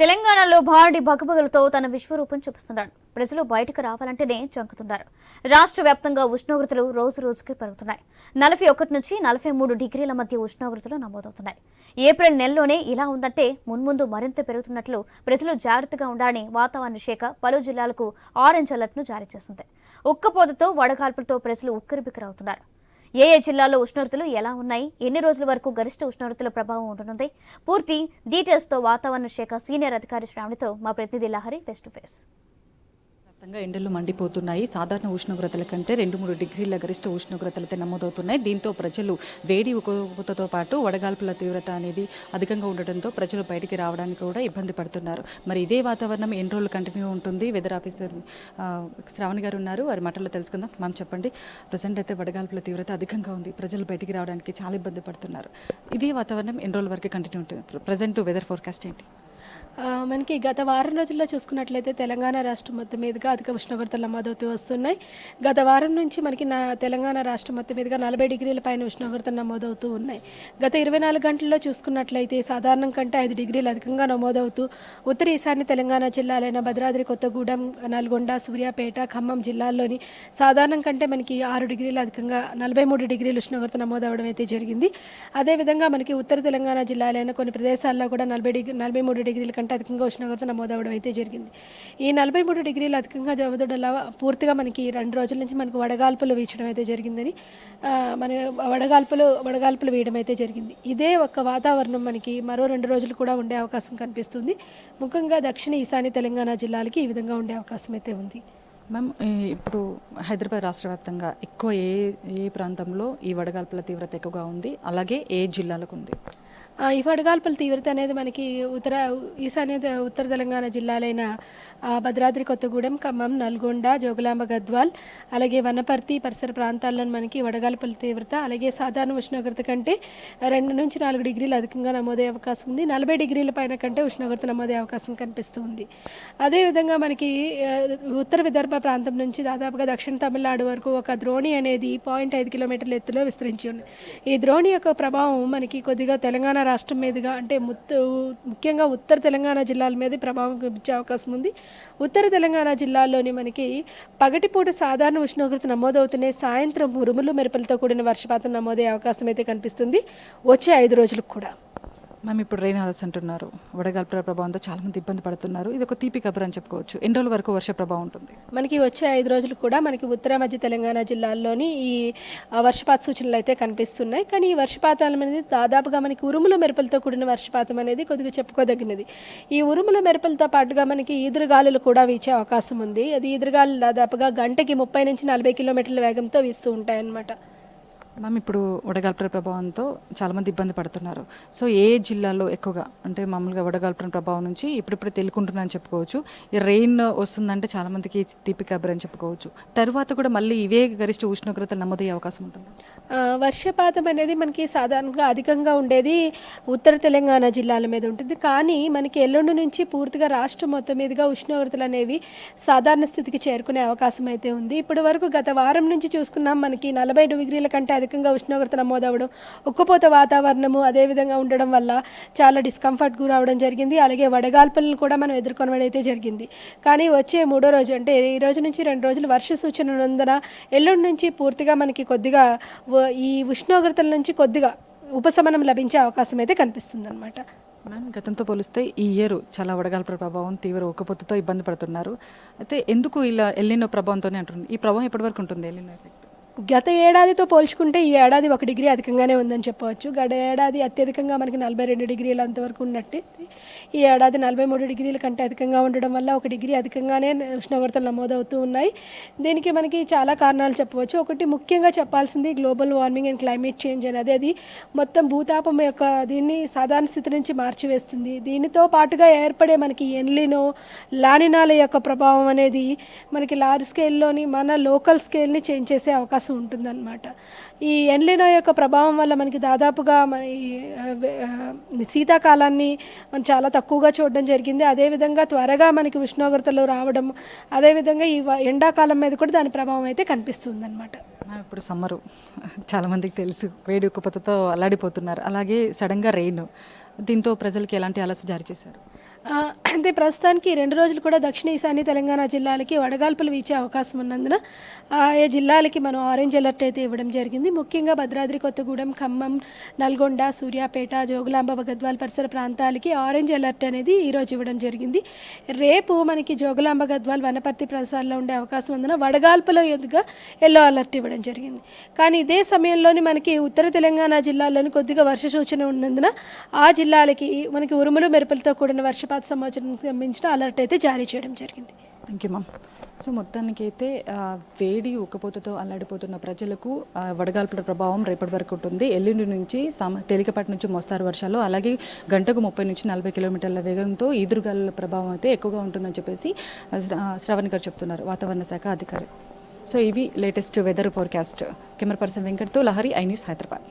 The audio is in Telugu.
తెలంగాణలో భారీ భగభగలతో తన విశ్వరూపం చూపిస్తున్నాడు. ప్రజలు బయటకు రావాలంటేనే చంకుతున్నారు. రాష్ట్ర వ్యాప్తంగా ఉష్ణోగ్రతలు రోజు రోజుకి పెరుగుతున్నాయి. నలభై ఒకటి నుంచి నలభై మూడు డిగ్రీల మధ్య ఉష్ణోగ్రతలు నమోదవుతున్నాయి. ఏప్రిల్ నెలలోనే ఇలా ఉందంటే మున్ముందు మరింత పెరుగుతున్నట్లు ప్రజలు జాగ్రత్తగా ఉండాలని వాతావరణ శాఖ పలు జిల్లాలకు ఆరెంజ్ అలర్ట్ను జారీ చేసింది. ఉక్కపోతతో వడగాల్పులతో ప్రజలు ఉక్కిరిబిక్కిరవుతున్నారు. ఏ ఏ జిల్లాలో ఉష్ణోగ్రతలు ఎలా ఉన్నాయి? ఎన్ని రోజుల వరకు గరిష్ట ఉష్ణోగ్రతల ప్రభావం ఉంటుంది పూర్తి డీటెయిల్స్తో వాతావరణ శాఖ సీనియర్ అధికారి శ్రావణితో మా ప్రతినిధి లహరి ఫేస్ టు ఫేస్ వ్యాప్తంగా ఎండలు మండిపోతున్నాయి. సాధారణ ఉష్ణోగ్రతల కంటే రెండు మూడు డిగ్రీల గరిష్ట ఉష్ణోగ్రతలతో నమోదవుతున్నాయి. దీంతో ప్రజలు వేడి ఉకోతతో పాటు వడగాల్పుల తీవ్రత అనేది అధికంగా ఉండడంతో ప్రజలు బయటికి రావడానికి కూడా ఇబ్బంది పడుతున్నారు. మరి ఇదే వాతావరణం ఎన్ని రోజులు కంటిన్యూ ఉంటుంది? వెదర్ ఆఫీసర్ శ్రావణ్ శ్రావణి గారు ఉన్నారు. వారి మాటల్లో తెలుసుకుందాం. మ్యామ్ చెప్పండి. ప్రజెంట్ అయితే వడగాల్పుల తీవ్రత అధికంగా ఉంది. ప్రజలు బయటికి రావడానికి చాలా ఇబ్బంది పడుతున్నారు. ఇదే వాతావరణం ఎన్ని రోజుల వరకు కంటిన్యూ ఉంటుంది? ప్రజెంట్ వెదర్ ఫోర్కాస్ట్ ఏంటి? మనకి గత వారం రోజుల్లో చూసుకున్నట్లయితే తెలంగాణ రాష్ట్రం మొత్తం మీదుగా అధిక ఉష్ణోగ్రతలు నమోదవుతూ వస్తున్నాయి. గత వారం నుంచి మనకి నా తెలంగాణ రాష్ట్రం మొత్తం మీదుగా నలభై డిగ్రీల పైన ఉష్ణోగ్రతలు నమోదవుతూ ఉన్నాయి. గత ఇరవై నాలుగు గంటల్లో చూసుకున్నట్లయితే సాధారణం కంటే ఐదు డిగ్రీలు అధికంగా నమోదవుతూ ఉత్తర ఈశాన్య తెలంగాణ జిల్లాలైన భద్రాద్రి కొత్తగూడెం నల్గొండ సూర్యాపేట ఖమ్మం జిల్లాల్లోని సాధారణం కంటే మనకి ఆరు డిగ్రీలు అధికంగా నలభై మూడు డిగ్రీల ఉష్ణోగ్రత నమోదవడం అయితే జరిగింది. అదేవిధంగా మనకి ఉత్తర తెలంగాణ జిల్లాలైన కొన్ని ప్రదేశాల్లో కూడా నలభై డిగ్రీ నలభై మూడు డిగ్రీల కంటే అధికంగా ఉష్ణోగ్రత నమోదవడం అయితే జరిగింది. ఈ నలభై మూడు డిగ్రీలు అధికంగా నమోదవడం పూర్తిగా మనకి రెండు రోజుల నుంచి మనకు వడగాల్పులు వీచడం అయితే జరిగిందని మన వడగాల్పులు వడగాల్పులు వేయడం అయితే జరిగింది. ఇదే ఒక వాతావరణం మనకి మరో రెండు రోజులు కూడా ఉండే అవకాశం కనిపిస్తుంది. ముఖ్యంగా దక్షిణ ఈశాన్య తెలంగాణ జిల్లాలకి ఈ విధంగా ఉండే అవకాశం అయితే ఉంది. మ్యామ్ ఇప్పుడు హైదరాబాద్ రాష్ట్ర వ్యాప్తంగా ఎక్కువ ఏ ఏ ప్రాంతంలో ఈ వడగాల్పుల తీవ్రత ఎక్కువగా ఉంది? అలాగే ఏ జిల్లాలకు ఉంది? ఈ వడగాల్పుల తీవ్రత అనేది మనకి ఉత్తర ఈశాన్య ఉత్తర తెలంగాణ జిల్లాలైన భద్రాద్రి కొత్తగూడెం ఖమ్మం నల్గొండ జోగులాంబ గద్వాల్ అలాగే వనపర్తి పరిసర ప్రాంతాల్లో మనకి వడగాల్పుల తీవ్రత అలాగే సాధారణ ఉష్ణోగ్రత కంటే రెండు నుంచి నాలుగు డిగ్రీలు అధికంగా నమోదయ్యే అవకాశం ఉంది. నలభై డిగ్రీల పైన కంటే ఉష్ణోగ్రత నమోదయ్యే అవకాశం కనిపిస్తుంది. అదేవిధంగా మనకి ఉత్తర విదర్భ ప్రాంతం నుంచి దాదాపుగా దక్షిణ తమిళనాడు వరకు ఒక ద్రోణి అనేది పాయింట్ ఐదు కిలోమీటర్ల ఎత్తులో విస్తరించి ఉంది. ఈ ద్రోణి యొక్క ప్రభావం మనకి కొద్దిగా తెలంగాణ రాష్ట్రం మీదుగా అంటే ముత్తు ముఖ్యంగా ఉత్తర తెలంగాణ జిల్లాల మీద ప్రభావం చూపించే అవకాశం ఉంది. ఉత్తర తెలంగాణ జిల్లాల్లోని మనకి పగటిపూట సాధారణ ఉష్ణోగ్రత నమోదవుతున్నాయి సాయంత్రం ఉరుములు మెరుపులతో కూడిన వర్షపాతం నమోదయ్యే అవకాశం అయితే కనిపిస్తుంది. వచ్చే ఐదు రోజులకు కూడా. మ్యామ్ ఇప్పుడు రెయిన్ హాల్స్ అంటున్నారు. వడగాల్పుల ప్రభావంతో చాలా మంది ఇబ్బంది పడుతున్నారు. ఇది ఒక తీపి కబురు అని చెప్పుకోవచ్చు. ఎన్ని రోజుల వరకు వర్ష ప్రభావం ఉంటుంది? మనకి వచ్చే ఐదు రోజులు కూడా మనకి ఉత్తర మధ్య తెలంగాణ జిల్లాల్లోని ఈ వర్షపాత సూచనలు అయితే కనిపిస్తున్నాయి. కానీ ఈ వర్షపాతం అనేది దాదాపుగా మనకి ఉరుముల మెరుపులతో కూడిన వర్షపాతం అనేది కొద్దిగా చెప్పుకోదగినది. ఈ ఉరుముల మెరుపులతో పాటుగా మనకి ఈదురుగాలులు కూడా వీచే అవకాశం ఉంది. అది ఈదురుగాలు దాదాపుగా గంటకి ముప్పై నుంచి నలభై కిలోమీటర్ల వేగంతో వీస్తూ ఉంటాయన్నమాట. మ్యామ్ ఇప్పుడు వడగాల్పుల ప్రభావంతో చాలామంది ఇబ్బంది పడుతున్నారు. సో ఏ జిల్లాలో ఎక్కువగా అంటే మామూలుగా వడగాల్పుల ప్రభావం నుంచి ఇప్పుడిప్పుడు తెలుకుంటున్నాను చెప్పుకోవచ్చు. ఈ రెయిన్ వస్తుందంటే చాలామందికి తీపి అని చెప్పుకోవచ్చు. తర్వాత కూడా మళ్ళీ ఇవే గరిష్ట ఉష్ణోగ్రతలు నమోదయ్యే అవకాశం ఉంటుంది. వర్షపాతం అనేది మనకి సాధారణంగా అధికంగా ఉండేది ఉత్తర తెలంగాణ జిల్లాల మీద ఉంటుంది. కానీ మనకి ఎల్లుండి నుంచి పూర్తిగా రాష్ట్రం మొత్తం మీదుగా ఉష్ణోగ్రతలు అనేవి సాధారణ స్థితికి చేరుకునే అవకాశం అయితే ఉంది. ఇప్పటి వరకు గత వారం నుంచి చూసుకున్నాం మనకి నలభై డిగ్రీల కంటే అధికంగా ఉష్ణోగ్రత నమోదవడం ఉక్కపోత వాతావరణము అదేవిధంగా ఉండడం వల్ల చాలా డిస్కంఫర్ట్ గురవడం జరిగింది. అలాగే వడగాల్పులను కూడా మనం ఎదుర్కొనడం అయితే జరిగింది. కానీ వచ్చే మూడో రోజు అంటే ఈ రోజు నుంచి రెండు రోజులు వర్ష సూచన ఉన్నందున ఎల్లుండి నుంచి పూర్తిగా మనకి కొద్దిగా ఈ ఉష్ణోగ్రతల నుంచి కొద్దిగా ఉపశమనం లభించే అవకాశం అయితే కనిపిస్తుంది అనమాట మ్యామ్ గతంతో పోలిస్తే ఈ ఇయర్ చాలా వడగాల్పుల ప్రభావం తీవ్ర ఉక్కపోతతో ఇబ్బంది పడుతున్నారు. అయితే ఎందుకు ఇలా ఎల్లినో ప్రభావంతోనే అంటున్నారు? ఈ ప్రభావం ఎప్పటివరకు ఉంటుంది ఎల్లినో ఎఫెక్ట్ గత ఏడాదితో పోల్చుకుంటే ఈ ఏడాది ఒక డిగ్రీ అధికంగానే ఉందని చెప్పవచ్చు. గత ఏడాది అత్యధికంగా మనకి నలభై రెండు డిగ్రీలు అంతవరకు ఉన్నట్టు. ఈ ఏడాది నలభై మూడు డిగ్రీల కంటే అధికంగా ఉండడం వల్ల ఒక డిగ్రీ అధికంగానే ఉష్ణోగ్రతలు నమోదవుతూ ఉన్నాయి. దీనికి మనకి చాలా కారణాలు చెప్పవచ్చు. ఒకటి ముఖ్యంగా చెప్పాల్సింది global warming and climate change అనేది. అది మొత్తం భూతాపం యొక్క దీన్ని సాధారణ స్థితి నుంచి మార్చివేస్తుంది. దీనితో పాటుగా ఏర్పడే మనకి ఎన్లినో లానినాల యొక్క ప్రభావం అనేది మనకి లార్జ్ స్కేల్లోని మన లోకల్ స్కేల్ని చేంజ్ చేసే అవకాశం ఉంటుందన్నమాట. ఈ ఎన్లినో యొక్క ప్రభావం వల్ల మనకి దాదాపుగా మన శీతాకాలాన్ని మనం చాలా తక్కువగా చూడడం జరిగింది. అదేవిధంగా త్వరగా మనకి ఉష్ణోగ్రతలు రావడం అదేవిధంగా ఈ ఎండాకాలం మీద కూడా దాని ప్రభావం అయితే కనిపిస్తుంది అనమాట మ్యామ్, ఇప్పుడు సమ్మరు. చాలా మందికి తెలుసు వేడి ఉక్కుపోతతో అల్లాడిపోతున్నారు. అలాగే సడన్గా రెయిన్ దీంతో ప్రజలకి ఎలాంటి అలస జారీ చేశారు? అయితే ప్రస్తుతానికి రెండు రోజులు కూడా దక్షిణ ఈశాన్య తెలంగాణ జిల్లాలకి వడగాల్పులు వీచే అవకాశం ఉన్నందున ఆయా జిల్లాలకి మనం ఆరెంజ్ అలర్ట్ అయితే ఇవ్వడం జరిగింది. ముఖ్యంగా భద్రాద్రి కొత్తగూడెం ఖమ్మం నల్గొండ సూర్యాపేట జోగులాంబ గద్వాల పరిసర ప్రాంతాలకి ఆరెంజ్ అలర్ట్ అనేది ఈరోజు ఇవ్వడం జరిగింది. రేపు మనకి జోగులాంబ గద్వాల్ వనపర్తి ప్రదేశాల్లో ఉండే అవకాశం ఉందన వడగాల్పుల ఎదుగా ఎల్లో అలర్ట్ ఇవ్వడం జరిగింది. కానీ ఇదే సమయంలోని మనకి ఉత్తర తెలంగాణ జిల్లాల్లోని కొద్దిగా వర్ష సూచన ఉన్నందున ఆ జిల్లాలకి మనకి ఉరుములు మెరుపులతో కూడిన వర్షపాత సంవత్సరం సమాచారానికి సంబంధించిన అలర్ట్ అయితే జారీ చేయడం జరిగింది. థ్యాంక్ యూ మ్యామ్ సో మొత్తానికైతే వేడి ఉక్కపోతతో అల్లాడిపోతున్న ప్రజలకు వడగాల్పుల ప్రభావం రేపటి వరకు ఉంటుంది. ఎల్లుండి నుంచి సామ తేలికపాటి నుంచి మోస్తారు వర్షాలు. అలాగే గంటకు ముప్పై నుంచి నలభై కిలోమీటర్ల వేగంతో ఈదురుగాలుల ప్రభావం అయితే ఎక్కువగా ఉంటుందని చెప్పేసి శ్రవణ్ గారు చెప్తున్నారు వాతావరణ శాఖ అధికారి. సో ఇవి latest weather forecast camera person వెంకట్తో Lahari I news Hyderabad.